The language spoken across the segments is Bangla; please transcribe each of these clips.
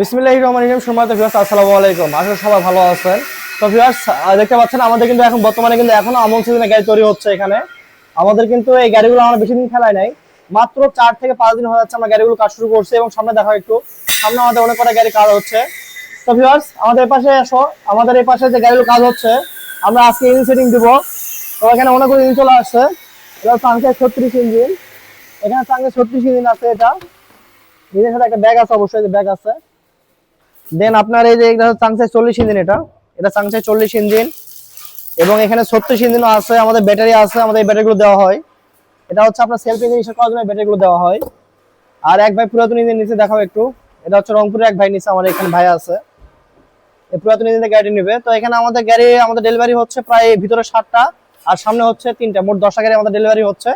বিসমিল্লাহ রহমান রহিম, সম্মানিত ভিউয়ার্স আসসালামু আলাইকুম। আসলে সবাই ভালো আছেন। তো ভিউয়ার্স দেখতে পাচ্ছেন, আমাদের কিন্তু এখন বর্তমানে কিন্তু এখনও আমন সিজনে গাড়ি তৈরি হচ্ছে এখানে। আমাদের কিন্তু এই গাড়িগুলো আমরা বেশি দিন ফেলাই নাই। মাত্র চার থেকে পাঁচ দিন হয়ে যাচ্ছে আমরা গাড়িগুলো কাজ শুরু করছি এবং সামনে দেখা একটু। সামনে আমাদের অনেক কটা গাড়ি কাজ হচ্ছে। তো ভিউয়ার্স আমাদের এই পাশে আসো আমাদের এই পাশে যে গাড়িগুলো কাজ হচ্ছে, আমরা আজকে ইঞ্জিন সেটিং দিব। তো এখানে অনেকগুলো ইঞ্জিন চলে আসছে। এটা হচ্ছে ছত্রিশ ইঞ্জিন। এখানে চাঙ্গে ছত্রিশ ইঞ্জিন আছে এটা। ইঞ্জিনের সাথে একটা ব্যাগ আছে, অবশ্যই ব্যাগ আছে। দেন আপনার এই যে এটা চল্লিশ ইঞ্জিন এটা। এটা চাংসাই চল্লিশ ইঞ্জিন এবং এখানে ছত্রিশ ইঞ্জিনও আছে, আমাদের ব্যাটারি আছে, আমাদের এই ব্যাটারিগুলো দেওয়া হয়। এটা হচ্ছে আপনার সেলফ ইঞ্জিন হিসেবে করার জন্য ব্যাটারিগুলো দেওয়া হয়। আর এক ভাই পুরাতন ইঞ্জিন নিচে দেখাও একটু। এটা হচ্ছে রংপুরের এক ভাই নিচে আমাদের এখানে ভাই আছে। এই পুরাতন ইঞ্জিনের গাড়ি নেবে। তো এখানে আমাদের গাড়ি, আমাদের ডেলিভারি হচ্ছে প্রায় ভিতরে সাতটা, আর সামনে হচ্ছে তিনটা। মোট দশটা গাড়ি আমাদের ডেলিভারি হচ্ছে।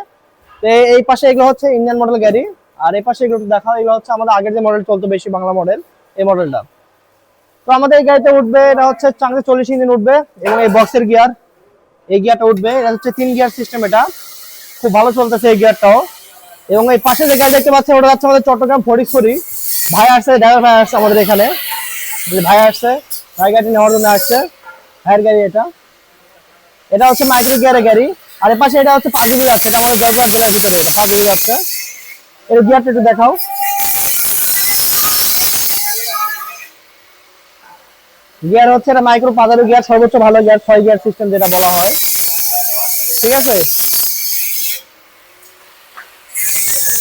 তো এই পাশে এগুলো হচ্ছে ইন্ডিয়ান মডেল গাড়ি। আর এই পাশে এগুলো দেখাও, এগুলো হচ্ছে আমাদের আগের যে মডেল চলতো বেশি বাংলা মডেল এই মডেলটা তো আমাদের এই গাড়িতে উঠবে, এটা হচ্ছে চাঙ্গে চল্লিশ ইঞ্জিন উঠবে এবং এই বক্সের গিয়ার এই গিয়ারটা উঠবে, এটা হচ্ছে তিন গিয়ার সিস্টেম এটা। খুব ভালো চলতেছে এই গিয়ারটাও এবং এই পাশে যে গাড়ি দেখতে পাচ্ছেন, ওটা হচ্ছে আমাদের চট্টগ্রাম ফটিকছড়ি ভাই আসছে ড্রাইভার ভাই আসছে আমাদের এখানে। ভাই আসছে, ভাই গাড়ি নেওয়ার জন্য আসছে। ভাইয়ের গাড়ি এটা। এটা হচ্ছে মাইক্রো গিয়ারের গাড়ি। আর এর পাশে এটা হচ্ছে পাঁচ যাচ্ছে, এটা আমাদের বার জেলার ভিতরে, এটা পাঁচ যাচ্ছে। এর গিয়ারটা একটু দেখাও। গিয়ার হচ্ছে এটা মাইক্রো পাদারু গিয়ার সর্বোচ্চ ভালো গিয়ার ছয় গিয়ার সিস্টেম যেটা বলা হয়। ঠিক আছে?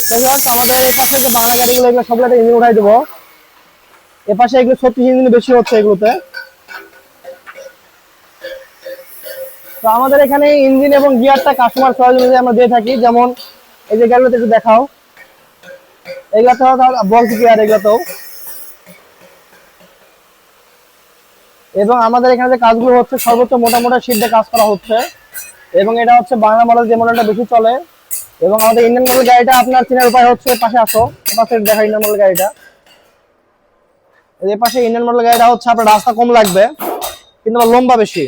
তো আমাদের এই পাশে যে বাংলা গাড়িগুলো, এগুলো সবগুলো একটা ইঞ্জিন উঠাই দেবো। এ পাশে এগুলো ছত্রিশ ইঞ্জিন বেশি হচ্ছে এগুলোতে। তো আমাদের এখানে ইঞ্জিন এবং গিয়ারটা কাস্টমার চয়েস অনুযায়ী আমরা দিয়ে থাকি। যেমন এই যে গাড়িগুলোতে একটু দেখাও। এগুলোতে বক্স গিয়ার এগুলোতেও। এবং আমাদের এখানে যে কাজগুলো হচ্ছে, সর্বোচ্চ মোটা মোটা শীটে কাজ করা হচ্ছে। এবং এটা হচ্ছে বাংলা মডেল যে মডেলটা বেশি চলে। এবং আমাদের ইন্ডিয়ান মডেল গাড়িটা আপনার চেনার উপায় হচ্ছে পাশে আসো। পাশে দেখা ইন্ডিয়ান মডেল গাড়িটা। এই পাশে ইন্ডিয়ান মডেল গাড়িটা হচ্ছে আপনার রাস্তা কম লাগবে, কিন্তু আবার লম্বা বেশি।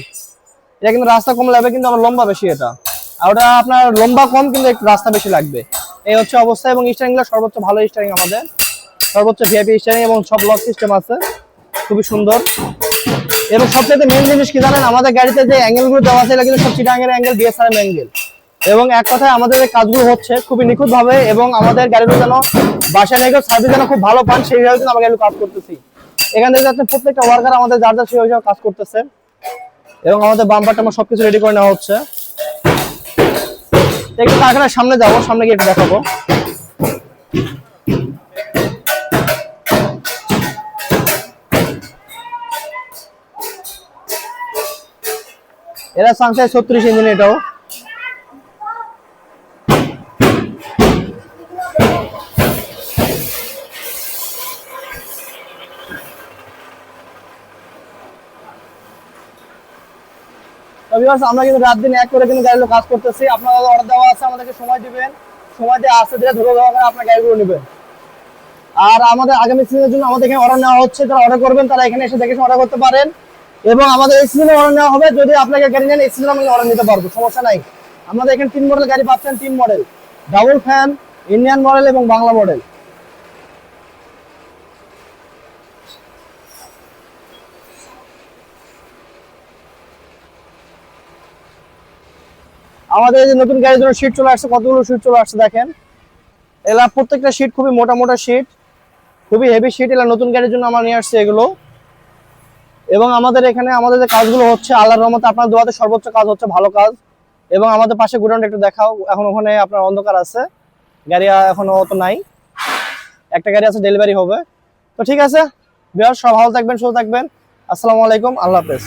এটা কিন্তু রাস্তা কম লাগবে, কিন্তু আবার লম্বা বেশি এটা। আর ওটা আপনার লম্বা কম, কিন্তু একটু রাস্তা বেশি লাগবে। এই হচ্ছে অবস্থা এবং স্টারিংগুলো সর্বোচ্চ ভালো স্টারিং আমাদের। সর্বোচ্চ ভিআইপি স্টারিং এবং সব লক সিস্টেম আছে। খুবই সুন্দর। এবং সবচেয়ে মেন জিনিস কি জানেন? আমাদের গাড়িতে যে অ্যাঙ্গেলগুলো দেওয়া আছে, এগুলো সব চিটাঙ্গের অ্যাঙ্গেল বিএসআর অ্যাঙ্গেল এবং এক কথায় আমাদের এই কাজগুলো হচ্ছে খুবই নিখুঁত ভাবে এবং আমাদের গাড়িগুলো যেন বাসায় রেখে সার্ভিস যেন খুব ভালো পান, সেই হিসাবে কিন্তু আমরা কাজ করতেছি। এখান থেকে যাচ্ছে প্রত্যেকটা ওয়ার্কার আমাদের যার যার সেই কাজ করতেছে। এবং আমাদের বাম্পারটা আমার সবকিছু রেডি করে নেওয়া হচ্ছে। একটু কারখানার সামনে যাব, সামনে গিয়ে একটু দেখাবো। ছত্রিশ ইঞ্জিন এটাও। আমরা কিন্তু রাত দিন এক করে কিন্তু গাড়িগুলো কাজ করতেছি। আপনারা অর্ডার দেওয়া আছে, আমাদেরকে সময় দিবেন। সময় দিয়ে আসতে ধরে দেওয়া করে আপনার গাড়িগুলো নেবেন। আর আমাদের আগামী সিজনের জন্য আমাদের এখানে অর্ডার নেওয়া হচ্ছে। যারা অর্ডার করবেন, তারা এখানে এসে দেখে অর্ডার করতে পারেন। এবং আমাদের এই সিজনে অর্ডার নেওয়া হবে। যদি আপনাকে গাড়ি নেন এই সিজনে আমি অর্ডার নিতে পারব, সমস্যা নাই। আমাদের এখানে তিন মডেল গাড়ি পাচ্ছেন, তিন model double fan Indian model এবং বাংলা মডেল আমাদের এই যে নতুন গাড়ির জন্য সিট চলে আসছে, কতগুলো সিট চলে আসছে দেখেন। এলা প্রত্যেকটা সিট খুবই মোটা মোটা সিট খুবই হেভি সিট এলা নতুন গাড়ির জন্য আমরা নিয়ে আসছি এগুলো। এবং আমাদের এখানে আমাদের যে কাজগুলো হচ্ছে, আল্লাহর রহমতে আপনার দোয়াতে সর্বোচ্চ কাজ হচ্ছে ভালো কাজ। এবং আমাদের পাশে গুডাউনটা একটু দেখাও, এখন ওখানে আপনার অন্ধকার আছে। গাড়ি এখনও অত নাই। একটা গাড়ি আছে ডেলিভারি হবে। তো ঠিক আছে বিহার সব ভালো থাকবেন, সুস্থ থাকবেন। আসসালামু আলাইকুম, আল্লাহ হাফেজ.